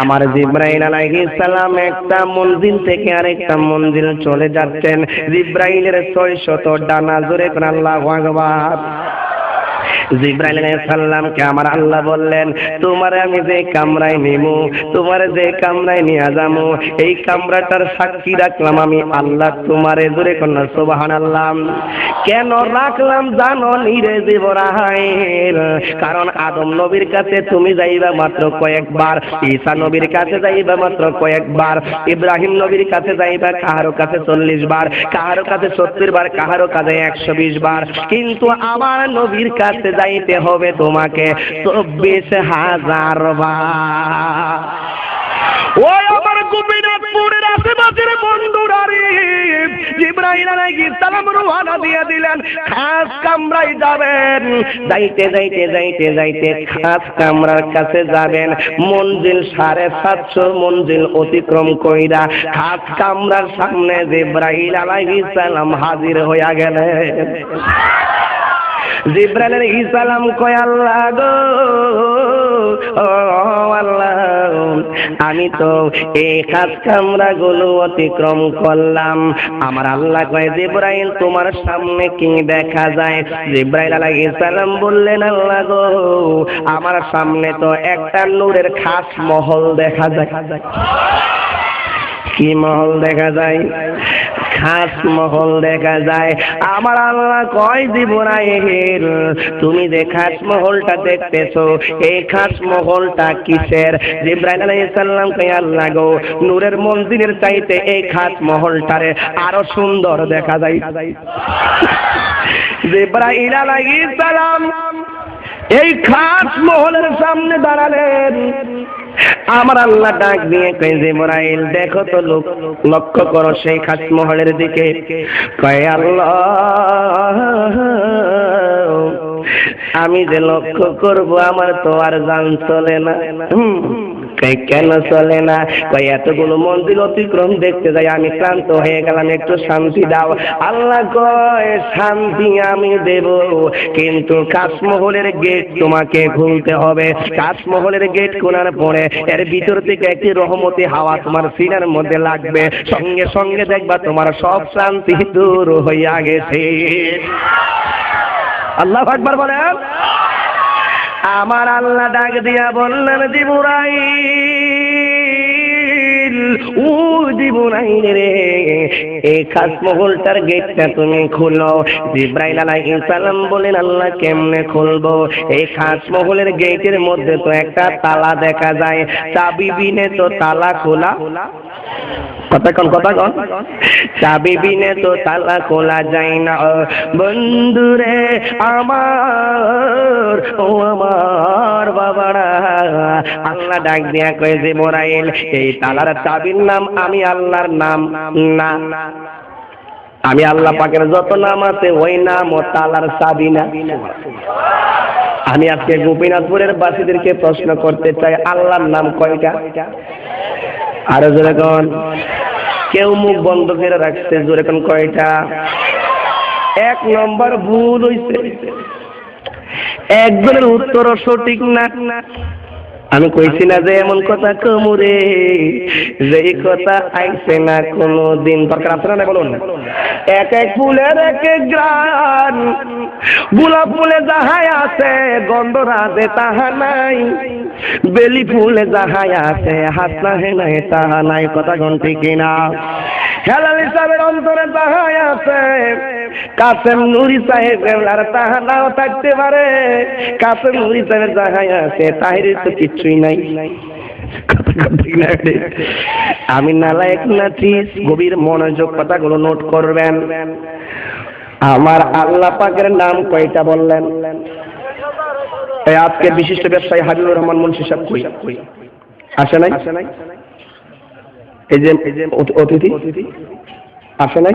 আমার জিব্রাইল সালাম একটা মন্দির থেকে আরেকটা মন্দির চলে যাচ্ছেন। জিব্রাইলের ছয় শত ডানা, জোরে আল্লাহু আকবার। আমার আল্লাহ বললেন আমি যে নিমু যে নিয়ে এই কামরাটার সাক্ষী রাখলাম আমি আল্লাহ তোমারে কন্যা, সুবহানাল্লাহ। কেন রাখলাম জানো নিরে কারণ আদম নবীর কাছে তুমি যাইবা মাত্র কয়েকবার, ঈসা নবীর কাছে যাইবা মাত্র কয়েকবার, ইব্রাহিম নবীর কাছে যাইবা কাহারো কাছে চল্লিশ বার, কাহারো কাছে সত্তর বার, কাহারো কাছে একশো বিশ বার। কিন্তু আমার নবীর কাছে যাইতে হবে তোমাকে চব্বিশ হাজার আশেপাশের মঞ্জিল সাড়ে সাতশো মঞ্জিল অতিক্রম কইরা খাস কামরার সামনে জিব্রাইল আলাইহিস সালাম হাজির হইয়া গেলেন। জিব্রাইল আলাইহিস সালাম কয় আল্লাহ গো। ও আল্লাহ, আমি তো এই খাস কামরা গুলো অতিক্রম করলাম। আমার আল্লাহ কয়, জিব্রাইল, তোমার সামনে কি দেখা যায়? জিব্রাইল আলাইহিস সালাম বললেন, আল্লাহ গো, আমার সামনে তো একটা নূরের খাস মহল দেখা যায়। কি মহল দেখা যায়? খাস মহল দেখা যায়। আমার আল্লাহ কয়, জিবরাইল, তুমি যে খাস মহলটা দেখতেছো, এই খাস মহলটা কিসের? জিব্রাইল আলাইহিস কয়, আল্লাহ গো, নূরের মন্দিরের চাইতে এই খাস মহলটারে আরও সুন্দর দেখা যায়। জিব্রাইল আলাইহিস এই খাস মহলের সামনে দাঁড়ালেন। আমার আল্লাহ ডাক দিয়ে কয়ে মোরাইল দেখো তো লোক, লক্ষ্য করো সেই খাস মহলের দিকে। কয়, আল্লাহ আমি যে লক্ষ্য করব, আমার তো আর জান চলে না। কেন চলে না? এতগুলো মন্দির অতিক্রম দেখতে যাই, আমি ক্লান্ত হয়ে গেলাম, একটু শান্তি দাও। আল্লাহ কয়, শান্তি আমি দেব, কিন্তু কাশমহলের গেট তোমাকে খুলতে হবে। কাশমহলের গেট খোলার পরে এর ভিতর থেকে একটি রহমতি হাওয়া তোমার সিনার মধ্যে লাগবে। সঙ্গে সঙ্গে দেখবা তোমার সব শান্তি দূর হইয়া গেছে। আল্লাহ আকবার বলেন। আমার আল্লাহ ডাক দিয়া বললেন দিবুরাই ও দিবুরাই রে এই খাস মহলটার গেটটা তুমি খুলো। জিব্রাইল আলাইহিস সালাম বলেন, আল্লাহ কেমনে খুলবো? এই গেটের মধ্যে তো একটা তালা দেখা যায়। চাবি বিনে তো তালা খোলা। চাবি বিনে তো তালা খোলা যায় না। বন্ধুরে আমার, ও আমার বাবারা, আল্লাহ ডাক দিয়া কয়ে যে মোরাইল এই তালার চাবির নাম আমি আল্লাহর নাম না। আমি আল্লাহ পাকের যত নাম আছে, ওই নাম ও তালার চাবি না। আমি আজকে গোপীনাথপুরের বাসীদেরকে প্রশ্ন করতে চাই, আল্লাহর নাম কয়টা? আরও জোরে কোন? কেউ মুখ বন্ধ করে রাখছে জোরে কোন কয়টা? এক নম্বর ভুল হইছে। একজনের উত্তর সঠিক না। আমি কইছি না যে এমন কথা কমুরে যে এই কথা আইছে না কোনো দিন দরকার আছে না বলুন? এক এক ফুলের এক এক গ্রান গোলাপ ফুলে যাহাই আছে গন্ধ রাজে তাহা নাই। বেলি ফুলে যাহাই আছে, হাত নাহে নাই, তাহা নাই। কথা গন্তি কিনা? হেলাল হিসাবের অন্তরে তাহাই আছে কাসেম নুরি সাহেবের আর তাহা নাও থাকতে পারে। কাসেম নুরি সাহেবের যাহাই আছে তাহিরের তো কিচ্ছুই নাই। আমি নালায়ক নাচি গভীর মনোযোগ কথাগুলো নোট করবেন। আমার আল্লাহ পাকের নাম কয়টা বললেন? আজকে বিশিষ্ট ব্যবসায়ী হাবিবুর রহমান মুন্সি সাহেব কই? আসে নাই? এই যে অতিথি? আসে নাই?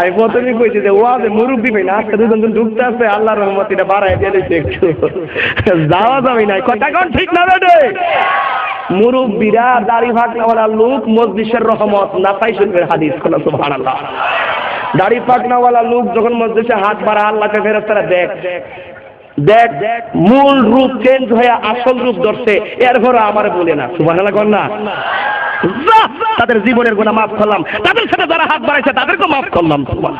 আমি প্রথমে কইছি যে ওয়াজে মুরব্বি ভাই না? আজকে দুজন ঢুকতে আছে, আল্লাহর রহমতিটা বাড়াই দিয়ে দিচ্ছে একটু। যাওয়া যাবে না কথা কন ঠিক না বেড়ে মুরব্বিরা দাড়ি ফাটনাওয়ালা লোক মসজিদের রহমত নাসাই শরীফের হাদিস। কোন সুবহানাল্লাহ। দাড়ি ফাটনাওয়ালা লোক যখন মসজিদে হাত বাড়া, আল্লাহকে ফেরস্তারা দেখ। দেখ, মূল রূপ চেঞ্জ হয়ে আসল রূপ ধরছে। এরপরে আমার বলে না। সুবহানাল্লাহ কন না? তাদের জীবনের গুণা মাফ করলাম। তাদের সাথে যারা হাত বাড়াইছে, তাদেরকে মাফ করলাম। সুবহান।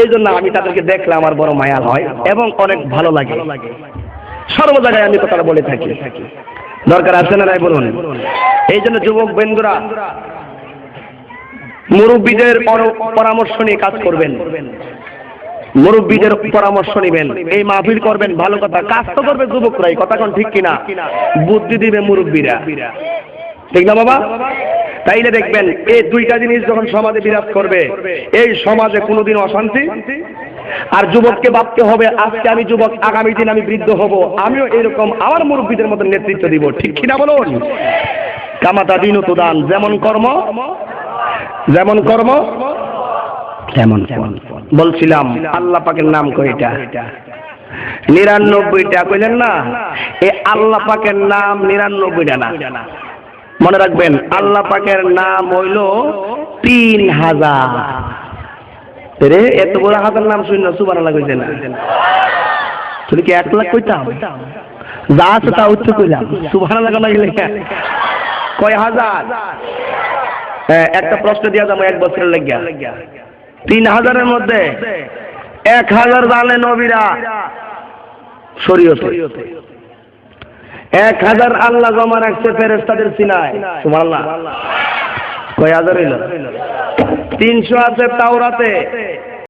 এই জন্য আমি তাদেরকে দেখলে আমার বড় মায়া হয় এবং অনেক ভালো লাগে। সর্ব জায়গায় আমি কথাটা বলে থাকি। দরকার আছে না নাই বলুন? এই জন্য যুবক বন্ধুরা, মুরব্বীদের পরামর্শ নিয়ে কাজ করবেন। মুরব্বীদের পরামর্শ নেবেন। এই মাহফিল করবেন, ভালো কথা। কাজ তো করবে যুবকরাই, কথা কোন ঠিক কিনা? বুদ্ধি দিবে মুরব্বীরা। ঠিক না বাবা? তাইলে দেখবেন এই দুইটা জিনিস যখন সমাজে বিরাজ করবে, এই সমাজে কোনোদিন অশান্তি? আর যুবককে ভাবতে হবে, আজকে আমি যুবক, আগামী দিন আমি বৃদ্ধ হব। আমিও এরকম আমার মুরব্বীদের মতো নেতৃত্ব দিব। ঠিক কিনা বলুন? কামাতা দিন দান, যেমন কর্ম যেমন কর্ম, তেমন। বলছিলাম, আল্লাহ পাকের নাম কয়টা নিরানব্বইটা, কইলেন না? এই আল্লাহ পাকের নাম নিরানব্বইটা না। মনে রাখবেন আল্লাহ পাকের নাম হইল তিন হাজার। রে এত বড় হাজার নাম শুনি না না। তুমি কি এক লাখ কইতাম? যা আছে তা উচ্চ কইলাম। কয় হাজার? হ্যাঁ, একটা প্রশ্ন দিয়া যাব এক বছরের লাগিয়া। তিন হাজারের মধ্যে এক হাজার জানে নবীরা শরীয়তে। এক হাজার আল্লাহ জমা রাখছে ফেরেস্তাদের সিনায়। আল্লাহ কয় হাজার হইল? তিনশো আছে তাওরাতে।